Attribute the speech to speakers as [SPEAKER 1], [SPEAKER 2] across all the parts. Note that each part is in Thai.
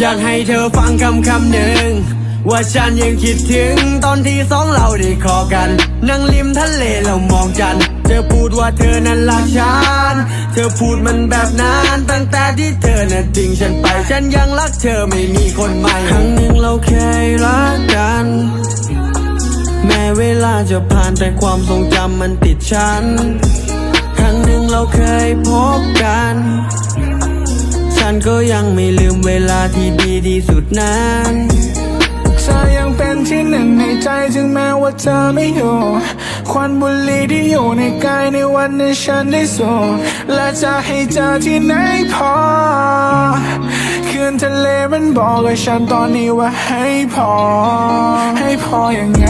[SPEAKER 1] อยากให้เธอฟังคำคำหนึ่ง ว่าฉันยังคิดถึงตอนที่สองเราได้คอกัน นั่งริมทะเลแล้วมองจันทร์เธอพูดว่าเธอนั้นรักฉัน เธอพูดมันแบบนั้นตั้งแต่ที่เธอนั้นทิ้งฉันไป ฉันยังรักเธอไม่มีคนใหม่ ครั้งหนึ่งเราเคยรักกัน แม้เวลาจะผ่านแต่ความทรงจำมันติดฉัน ครั้งหนึ่งเราเคยพบกัน ฉันก็ยังไม่ลืม ที่ดีที่สุดนั้น
[SPEAKER 2] เธอยังเป็นที่หนึ่งในใจถึงแม้ว่าเธอไม่อยู่ควันบุหรี่ที่อยู่ในกายในวันนี้ฉันได้สูดและจะให้เจอที่ไหนพอคืนทะเลมันบอกกับฉันตอนนี้ว่าให้พอ ให้พอยังไง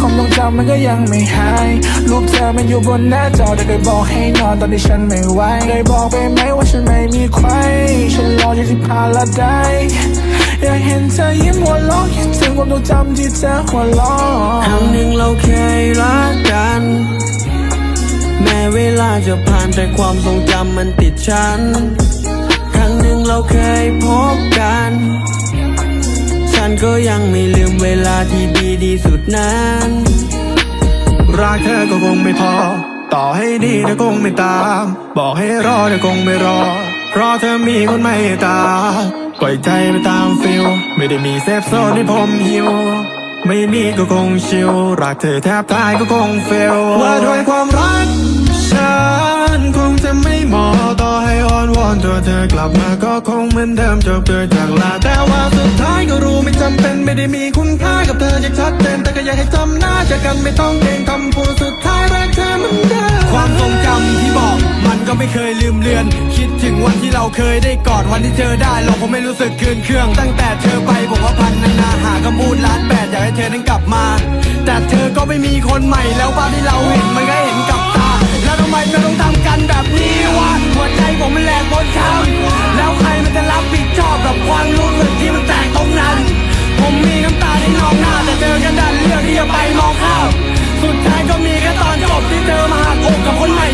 [SPEAKER 2] ความทรงจำมันก็ยังไม่หายรูปเธอมันอยู่บนหน้าจอแต่เคยบอกให้นอนตอนที่ฉันไม่ไหวได้บอกไปไหมว่าฉันไม่มีใคร ฉันรออยู่ที่พาราไดซ์อยากเห็นเธอยิ้มหัวเราะคิดถึงความทรงจำที่เธอหัวเราะครั้งหนึ
[SPEAKER 1] ่งเราเคยรักกัน แม้เวลาจะผ่านแต่ความทรงจำมันติดฉัน ครั้งหนึ่งเราเคยพบกัน ฉันก็ยังไม่ลืมเวลาที่ดีที่สุดนั้น
[SPEAKER 3] รักเธอก็คงไม่พอ ต่อให้ดีเธอคงไม่ตาม บอกให้รอเธอคงไม่รอ เพราะเธอมีคนไม่ตา ปล่อยใจไปตามฟิล ไม่ได้มีเซฟโซนให้ผมหิว ไม่มีก็คงชิลรักเธอแทบตายก็คงเฟลว่าด้วยความรัก ฉันคงจะไม่เหมาะต่อให้อ้อนวอนตัวเธอกลับมาก็คงเหมือนเดิมจบโดยจากลาแต่ว่าสุดท้ายก็รู้ไม่จำเป็นไม่ได้มีคุณค่ากับเธออย่างชัดเจนแต่ก็อยากให้จำหน้าเจอกันไม่ต้องเกรงคำพูด
[SPEAKER 4] ก็ไม่เคยลืมเลือน คิดถึงวันที่เราเคยได้กอดวันที่เธอได้เราคงไม่รู้สึกคืนเครื่อง ตั้งแต่เธอไปผมว่าพันนานาหาคมูดล้านแปดอยากให้เธอนั้นกลับมา แต่เธอก็ไม่มีคนใหม่แล้วภาพที่เราเห็นมันก็เห็นกับตา แล้วทำไมเธอต้องทำกันแบบนี้วะหัวใจผมมันแหลกหมดช้ำแล้วใครมันจะรับผิดชอบกับความรู้สึกที่มันแตกตรงนั้น ผมมีน้ำตาที่นองหน้าแต่เธอกันดันเลือกที่จะไปมองข้ามสุดท้ายก็มีแค่ตอนจบที่เธอมาหาผมกับคนใหม่